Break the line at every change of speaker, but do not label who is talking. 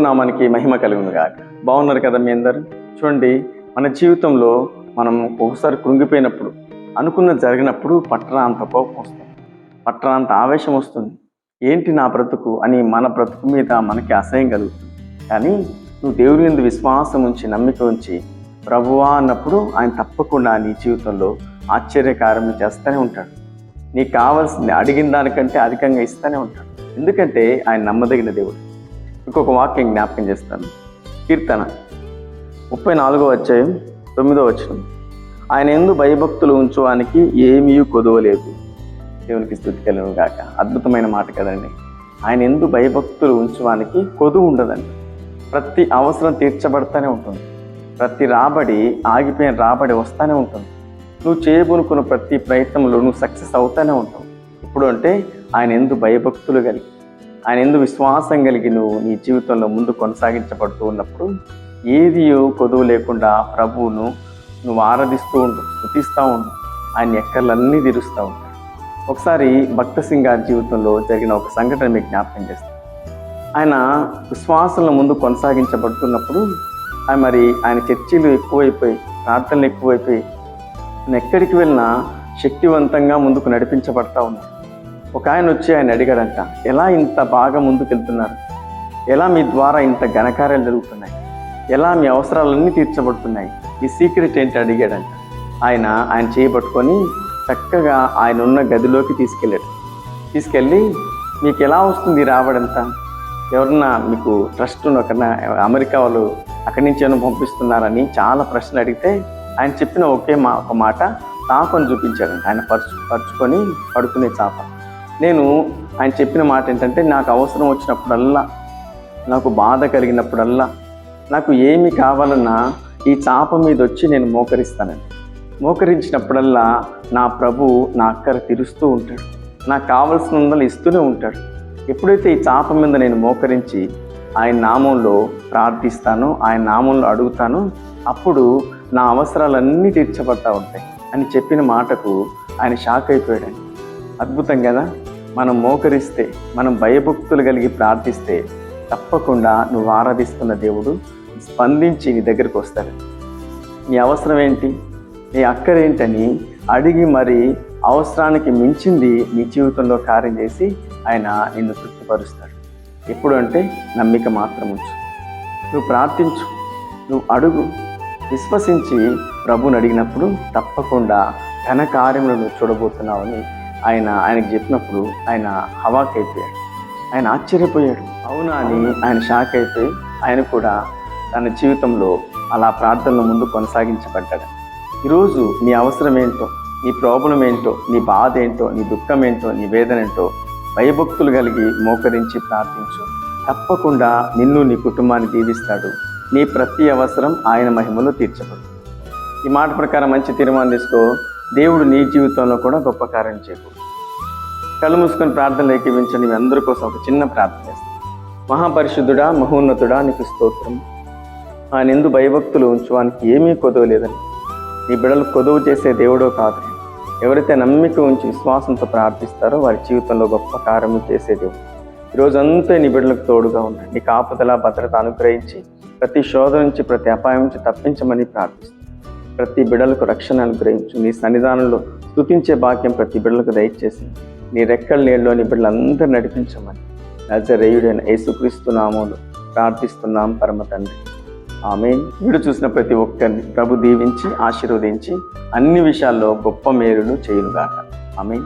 నామానికి మహిమ కలుగును గాక. బాగున్నారు కదా మీ అందరు? చూడండి మన జీవితంలో మనం ఒకసారి కృంగిపోయినప్పుడు అనుకున్న జరిగినప్పుడు పట్టణ అంత కోపం వస్తుంది. పట్టణ అంత ఆవేశం వస్తుంది. ఏంటి నా బ్రతుకు అని మన బ్రతుకు మీద మనకి అసహ్యం కలుగుతుంది. కానీ నువ్వు దేవుని మీద విశ్వాసం ఉంచి నమ్మిక ఉంచి ప్రభువా అన్నప్పుడు ఆయన తప్పకుండా నీ జీవితంలో ఆశ్చర్యకారం చేస్తూనే ఉంటాడు. నీకు కావాల్సింది అడిగిన దానికంటే అధికంగా ఇస్తూనే ఉంటాడు. ఎందుకంటే ఆయన నమ్మదగిన దేవుడు. ఇంకొక వాక్యం జ్ఞాపకం చేస్తాను. కీర్తన ముప్పై నాలుగో అధ్యాయం తొమ్మిదో వచ్చిన ఆయన ఎందు భయభక్తులు ఉంచువానికి ఏమీ కొదవలేదు. దేవునికి స్థుతి కలను గాక. అద్భుతమైన మాట కదండి. ఆయన ఎందు భయభక్తులు ఉంచువానికి కొదువు ఉండదండి. ప్రతి అవసరం తీర్చబడతానే ఉంటుంది. ప్రతి రాబడి ఆగిపోయిన రాబడి వస్తానే ఉంటుంది. నువ్వు చేయబోనుకున్న ప్రతి ప్రయత్నంలో నువ్వు సక్సెస్ అవుతానే ఉంటావు. ఇప్పుడు అంటే ఆయన ఎందు భయభక్తులు కలిగి ఆయన ఎందు విశ్వాసం కలిగి నువ్వు నీ జీవితంలో ముందు కొనసాగించబడుతూ ఉన్నప్పుడు ఏది కొదువు లేకుండా ప్రభువును నువ్వు ఆరాధిస్తూ ఉండు స్థుతిస్తూ ఉండు. ఆయన ఎక్కర్లన్నీ తీరుస్తూ ఉంటాడు. ఒకసారి భక్త సింగ్ గారి జీవితంలో జరిగిన ఒక సంఘటన మీకు జ్ఞాపకం చేస్తాను ఆయన విశ్వాసంలో ముందు కొనసాగించబడుతున్నప్పుడు ఆయన మరి ఆయన చర్చీలు ఎక్కువైపోయి ప్రార్థనలు ఎక్కువైపోయి ఎక్కడికి వెళ్ళినా శక్తివంతంగా ముందుకు నడిపించబడతా ఉన్నాడు. ఒక ఆయన వచ్చి ఆయన అడిగాడంట ఎలా ఇంత బాగా ముందుకెళ్తున్నారు? ఎలా మీ ద్వారా ఇంత ఘనకార్యాలు జరుగుతున్నాయి? ఎలా మీ అవసరాలన్నీ తీర్చబడుతున్నాయి? ఈ సీక్రెట్ ఏంటి? అడిగాడంట. ఆయన ఆయన చేయబట్టుకొని చక్కగా ఆయన ఉన్న గదిలోకి తీసుకెళ్ళాడు. తీసుకెళ్ళి మీకు ఎలా వస్తుంది రావడంతా? ఎవరన్నా మీకు ట్రస్ట్ ఒకరిన అమెరికా వాళ్ళు అక్కడి నుంచి ఏమైనా పంపిస్తున్నారని చాలా ప్రశ్నలు అడిగితే ఆయన చెప్పిన ఒకే మా ఒక మాట చాపను చూపించాడంట. ఆయన పరుచు పరుచుకొని పడుకునే చాప. నేను ఆయన చెప్పిన మాట ఏంటంటే నాకు అవసరం వచ్చినప్పుడల్లా నాకు బాధ కలిగినప్పుడల్లా నాకు ఏమి కావాలన్నా ఈ చాప మీద వచ్చి నేను మోకరిస్తానండి మోకరించినప్పుడల్లా నా ప్రభు నా అక్కర తీరుస్తూ ఉంటాడు. నాకు కావలసినందలు ఇస్తూనే ఉంటాడు. ఎప్పుడైతే ఈ చాప మీద నేను మోకరించి ఆయన నామంలో ప్రార్థిస్తాను ఆయన నామంలో అడుగుతాను అప్పుడు నా అవసరాలన్నీ తీర్చబడతా ఉంటాయి అని చెప్పిన మాటకు ఆయన షాక్ అయిపోయాడండి. అద్భుతం కదా? మనం మోకరిస్తే మనం భయభక్తులు కలిగి ప్రార్థిస్తే తప్పకుండా నువ్వు ఆరాధిస్తున్న దేవుడు స్పందించి నీ దగ్గరికి వస్తాడు. నీ అవసరం ఏంటి? నీ అక్కరేంటని అడిగి మరి అవసరానికి మించింది నీ జీవితంలో కార్యం చేసి ఆయన నిన్ను తృప్తిపరుస్తాడు. ఎప్పుడు అంటే నమ్మిక మాత్రం ఉంచు. నువ్వు ప్రార్థించు నువ్వు అడుగు విశ్వసించి ప్రభుని అడిగినప్పుడు తప్పకుండా ఘన కార్యములను నువ్వు చూడబోతున్నావని ఆయన ఆయనకు చెప్పినప్పుడు ఆయన హవాకైపోయాడు. ఆయన ఆశ్చర్యపోయాడు. అవునా అని ఆయన షాక్ అయిపోయి ఆయన కూడా తన జీవితంలో అలా ప్రార్థనల ముందు కొనసాగించబడ్డాడు. ఈరోజు నీ అవసరం ఏంటో నీ ప్రాబ్లం ఏంటో నీ బాధ ఏంటో నీ దుఃఖం ఏంటో నీ వేదన ఏంటో భయభక్తులు కలిగి మోకరించి ప్రార్థించు. తప్పకుండా నిన్ను నీ కుటుంబాన్ని దీవిస్తాడు. నీ ప్రతి అవసరం ఆయన మహిమలో తీర్చబడు. ఈ మాట ప్రకారం మంచి తీర్మానం తీసుకో. దేవుడు నీ జీవితంలో కూడా గొప్ప కార్యం చేకూరు కళ్ళు మూసుకొని ప్రార్థనలు ఏకీవించండి. మీ అందరి కోసం ఒక చిన్న ప్రార్థన చేస్తాను మహాపరిశుద్ధుడా మహోన్నతుడా నీకు స్తోత్రం. ఆయన ఎందు భయభక్తులు ఉంచువానికి ఏమీ కొదవ లేదని. నీ బిడలు కొదువు చేసే దేవుడో కాదు. ఎవరైతే నమ్మిక ఉంచి విశ్వాసంతో ప్రార్థిస్తారో వారి జీవితంలో గొప్ప కార్యము చేసే దేవుడు. ఈరోజంతా నీ బిడ్డలకు తోడుగా ఉండండి. నీ కాపుదల భద్రత అనుగ్రహించి ప్రతి శోధ నుంచి ప్రతి అపాయం నుంచి తప్పించమని ప్రార్థిస్తాను ప్రతి బిడలకు రక్షణ అనుగ్రహించు. నీ సన్నిధానంలో స్తుతించే భాగ్యం ప్రతి బిడలకు దయచేసి. నీ రెక్కల నీళ్ళలో నీ బిడ్డలందరూ నడిపించమని. నజరేయుడైన యేసుక్రీస్తు నామంలో ప్రార్థిస్తున్నాం పరమ తండ్రి. ఆమె వీడు చూసిన ప్రతి ఒక్కరిని ప్రభు దీవించి ఆశీర్వదించి అన్ని విషయాల్లో గొప్ప మేలును చేయునుగాక. ఆమె